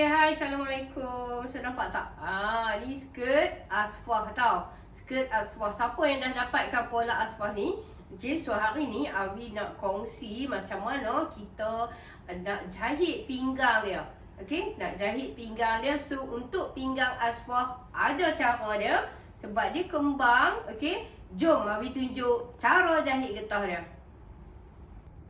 Hai, Assalamualaikum. So nampak tak? Ah, ni skirt asfah tau. Skirt asfah. Siapa yang dah dapatkan pola asfah ni? Okay, so hari ni Awi nak kongsi macam mana kita nak jahit pinggang dia. Okay, nak jahit pinggang dia. So untuk pinggang asfah ada cara dia. Sebab dia kembang. Okay, jom Awi tunjuk cara jahit getah dia.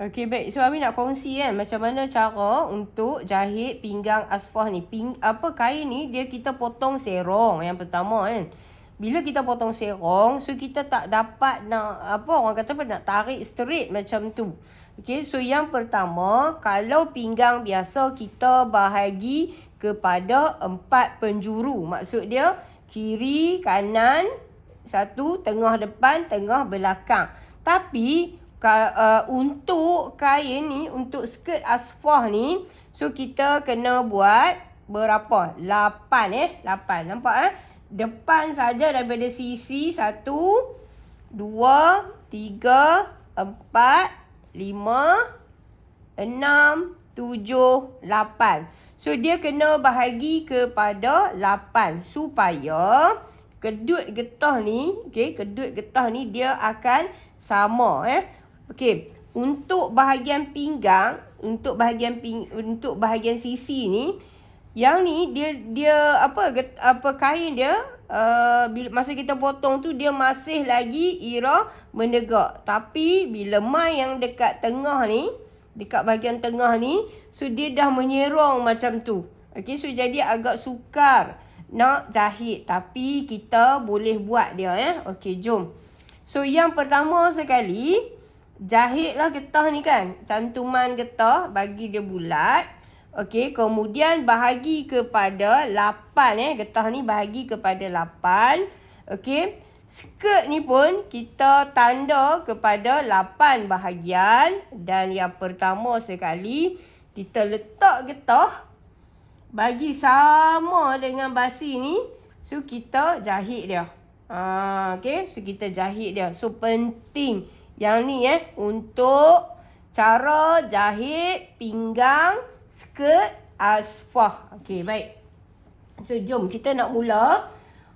Okey baik. So Ami nak kongsi kan macam mana cara untuk jahit pinggang asfah ni. Ping apa kain ni dia kita potong serong yang pertama kan. Bila kita potong serong, so kita tak dapat nak apa orang kata apa nak tarik straight macam tu. Okey, so yang pertama, kalau pinggang biasa kita bahagi kepada empat penjuru. Maksud dia kiri, kanan, satu, tengah depan, tengah belakang. Tapi Ka, uh, untuk kain ni, untuk skirt asfah ni, so kita kena buat berapa? 8 eh. 8. Nampak eh? Depan saja daripada sisi 1, 2, 3, 4, 5, 6, 7, 8. So dia kena bahagi kepada 8 supaya kedut getah ni, okay, kedut getah ni dia akan sama eh. Okey, untuk bahagian pinggang, untuk bahagian ping, untuk bahagian sisi ni, yang ni dia dia apa get, apa kain dia uh, masa kita potong tu dia masih lagi ira menegak. Tapi bila mai yang dekat tengah ni, dekat bahagian tengah ni, so dia dah menyerong macam tu. Okey, so jadi agak sukar nak jahit tapi kita boleh buat dia ya. Okey, jom. So yang pertama sekali, Jahitlah getah ni kan. Cantuman getah bagi dia bulat. Okey, kemudian bahagi kepada 8 eh. Getah ni bahagi kepada 8. Okey. Skirt ni pun kita tanda kepada 8 bahagian dan yang pertama sekali kita letak getah bagi sama dengan basi ni. So kita jahit dia. Ha, okey, so kita jahit dia. So penting yang ni eh untuk cara jahit pinggang skirt asfah. Okey, baik. So jom kita nak mula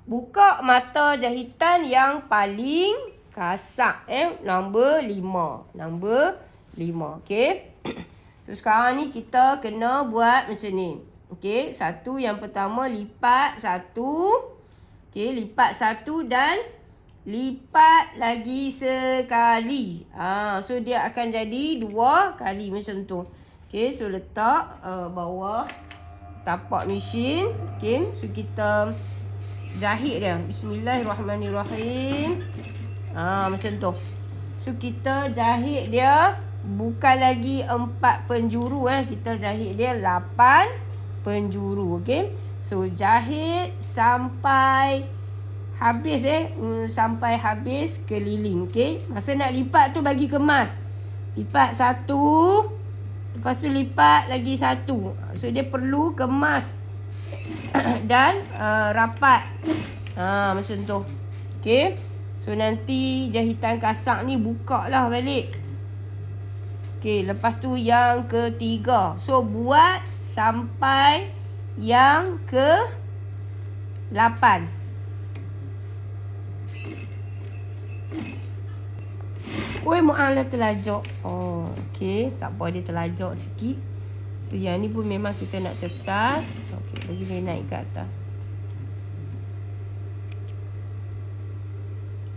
buka mata jahitan yang paling kasak eh nombor 5. Nombor 5. Okey. So sekarang ni kita kena buat macam ni. Okey, satu yang pertama lipat satu. Okey, lipat satu dan lipat lagi sekali. Ha, so dia akan jadi dua kali macam tu. Okay, so letak uh, bawah tapak mesin. Okay, so kita jahit dia. Bismillahirrahmanirrahim. Ha, macam tu. So kita jahit dia bukan lagi empat penjuru. Eh. Kita jahit dia lapan penjuru. Okay, so jahit sampai habis eh um, sampai habis keliling okey? Masa nak lipat tu bagi kemas. Lipat satu lepas tu lipat lagi satu. So dia perlu kemas dan uh, rapat. Ha macam tu. Okey? So nanti jahitan kasak ni buka lah balik. Okey lepas tu yang ketiga. So buat sampai yang ke lapan Oi, Mu'ala terlajak. Oh, okey. Tak apa, dia terlajak sikit. So, yang ni pun memang kita nak tetas. Okey, bagi dia naik ke atas.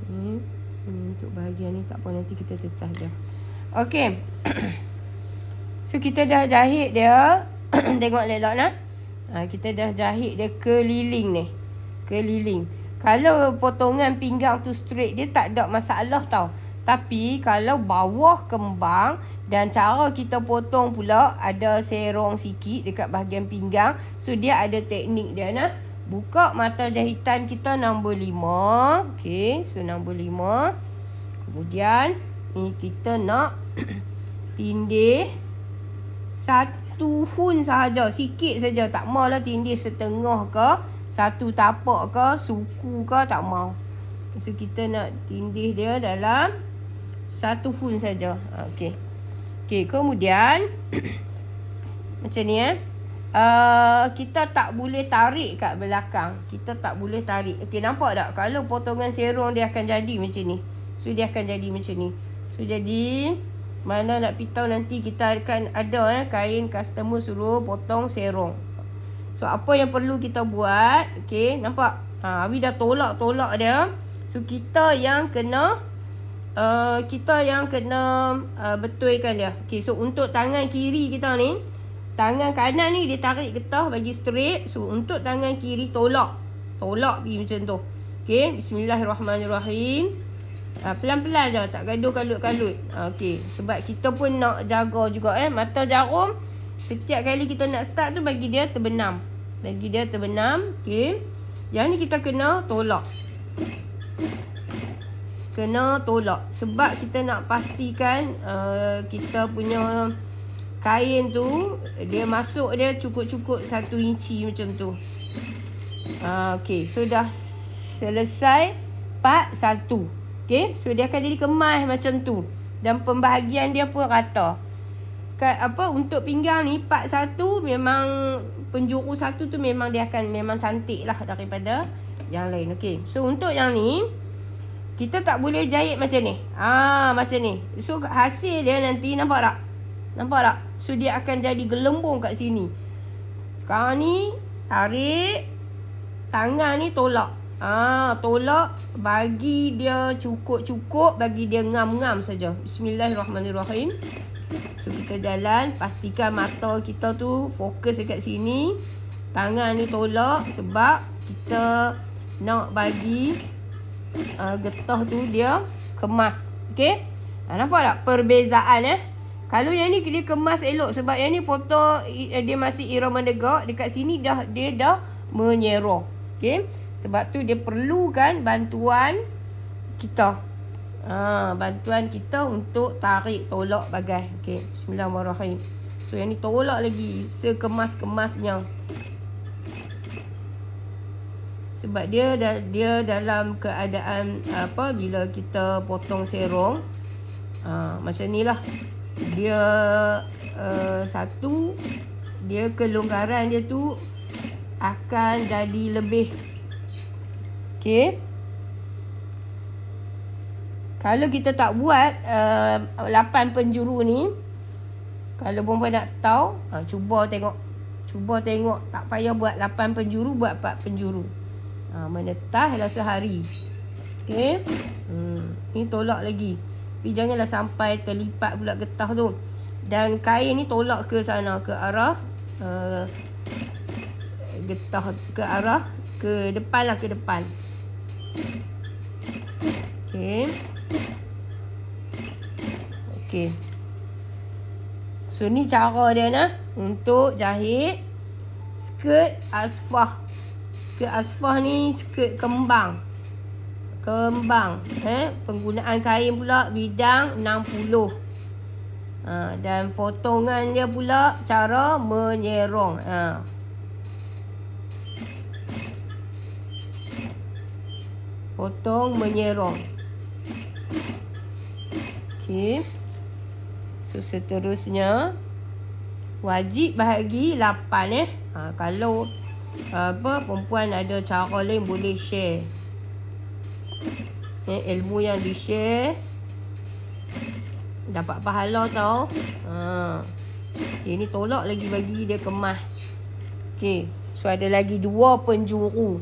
Okay. So, untuk bahagian ni tak apa, nanti kita tetas dia. Okey. so, kita dah jahit dia. Tengok lelak lah. Ha, kita dah jahit dia keliling ni. Keliling. Kalau potongan pinggang tu straight, dia tak ada masalah tau. Tapi kalau bawah kembang dan cara kita potong pula ada serong sikit dekat bahagian pinggang. So dia ada teknik dia nah. Buka mata jahitan kita nombor lima. Okay, so nombor lima. Kemudian ni kita nak tindih satu hun sahaja. Sikit saja. Tak maulah tindih setengah ke. Satu tapak ke. Suku ke. Tak mau. So kita nak tindih dia dalam satu hun saja. Ha, okey. Okey, kemudian macam ni eh. uh, kita tak boleh tarik kat belakang. Kita tak boleh tarik. Okey, nampak tak? Kalau potongan serong dia akan jadi macam ni. So, dia akan jadi macam ni. So, jadi mana nak pitau nanti kita akan ada eh, kain customer suruh potong serong. So, apa yang perlu kita buat? Okey, nampak? Ha, Abi dah tolak-tolak dia. So, kita yang kena uh, kita yang kena uh, betulkan dia. Okey, so untuk tangan kiri kita ni, tangan kanan ni dia tarik getah bagi straight. So untuk tangan kiri tolak. Tolak pergi macam tu. Okey, bismillahirrahmanirrahim. Uh, pelan-pelan je, tak gaduh kalut-kalut. Uh, Okey, sebab kita pun nak jaga juga eh mata jarum. Setiap kali kita nak start tu bagi dia terbenam. Bagi dia terbenam. Okey. Yang ni kita kena tolak kena tolak sebab kita nak pastikan uh, kita punya kain tu dia masuk dia cukup-cukup satu inci macam tu. Uh, okay, so dah selesai part satu. Okay, so dia akan jadi kemas macam tu. Dan pembahagian dia pun rata. Kat, apa untuk pinggang ni part satu memang penjuru satu tu memang dia akan memang cantik lah daripada yang lain. Okay, so untuk yang ni kita tak boleh jahit macam ni. Ah, macam ni. So hasil dia nanti nampak tak? Nampak tak? So dia akan jadi gelembung kat sini. Sekarang ni tarik tangan ni tolak. Ah, tolak bagi dia cukup-cukup bagi dia ngam-ngam saja. Bismillahirrahmanirrahim. So kita jalan pastikan mata kita tu fokus dekat sini. Tangan ni tolak sebab kita nak bagi uh, getah tu dia kemas. Okey? Ha, nampak tak perbezaan eh? Kalau yang ni dia kemas elok sebab yang ni foto uh, dia masih irama negak dekat sini dah dia dah menyerah. Okey? Sebab tu dia perlukan bantuan kita. Ha, bantuan kita untuk tarik tolak bagai. Okey, bismillahirrahmanirrahim. So yang ni tolak lagi sekemas-kemasnya sebab dia dia dalam keadaan apa bila kita potong serong uh, macam ni lah. Dia uh, satu dia kelonggaran dia tu akan jadi lebih. Okey? Kalau kita tak buat uh, 8 penjuru ni kalau perempuan nak tahu uh, cuba tengok. Cuba tengok tak payah buat 8 penjuru buat 4 penjuru Ha, menetah lah sehari. Okey. Hmm. Ni tolak lagi. Tapi janganlah sampai terlipat pula getah tu. Dan kain ni tolak ke sana. Ke arah. Uh, getah ke arah. Ke depan lah ke depan. Okey. Okey. So ni cara dia nah. Untuk jahit. Skirt asfah skirt asfah ni skirt kembang. Kembang. Eh? Penggunaan kain pula bidang 60. Ha, dan potongan dia pula cara menyerong. Ha. Potong menyerong. Okey. So seterusnya wajib bahagi 8 eh. Ha, kalau apa? Perempuan ada cara lain boleh share. Eh, ilmu yang di share dapat pahala tau. Ha. Okay, ni tolak lagi bagi dia kemas. Okay So ada lagi dua penjuru.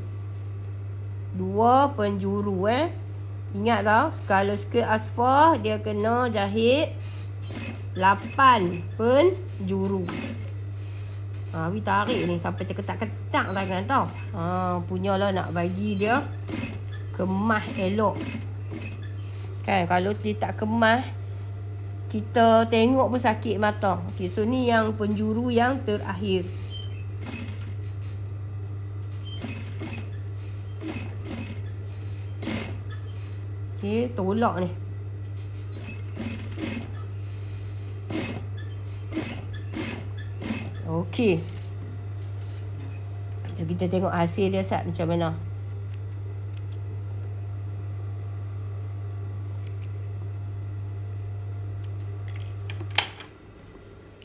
Dua penjuru eh. Ingat tau Kalau skirt asfah Dia kena jahit Lapan penjuru Ha, Abi tarik ni sampai terketak-ketak tangan tau. Ha, punyalah nak bagi dia kemas elok. Kan kalau dia tak kemas kita tengok pun sakit mata. Okey, so ni yang penjuru yang terakhir. Okey, tolak ni. Okey. Jom kita tengok hasil dia sat macam mana.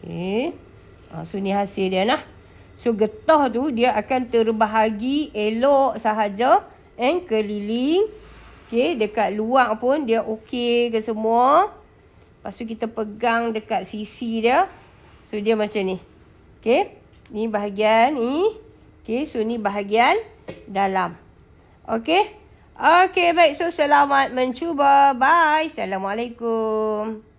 Okey. Ha, so ni hasil dia lah. So getah tu dia akan terbahagi elok sahaja and keliling. Okay, dekat luar pun dia okey ke semua. Lepas tu kita pegang dekat sisi dia. So dia macam ni. Okay, ni bahagian ni. Okay, so ni bahagian dalam. Okay. Okay, baik. So, selamat mencuba. Bye. Assalamualaikum.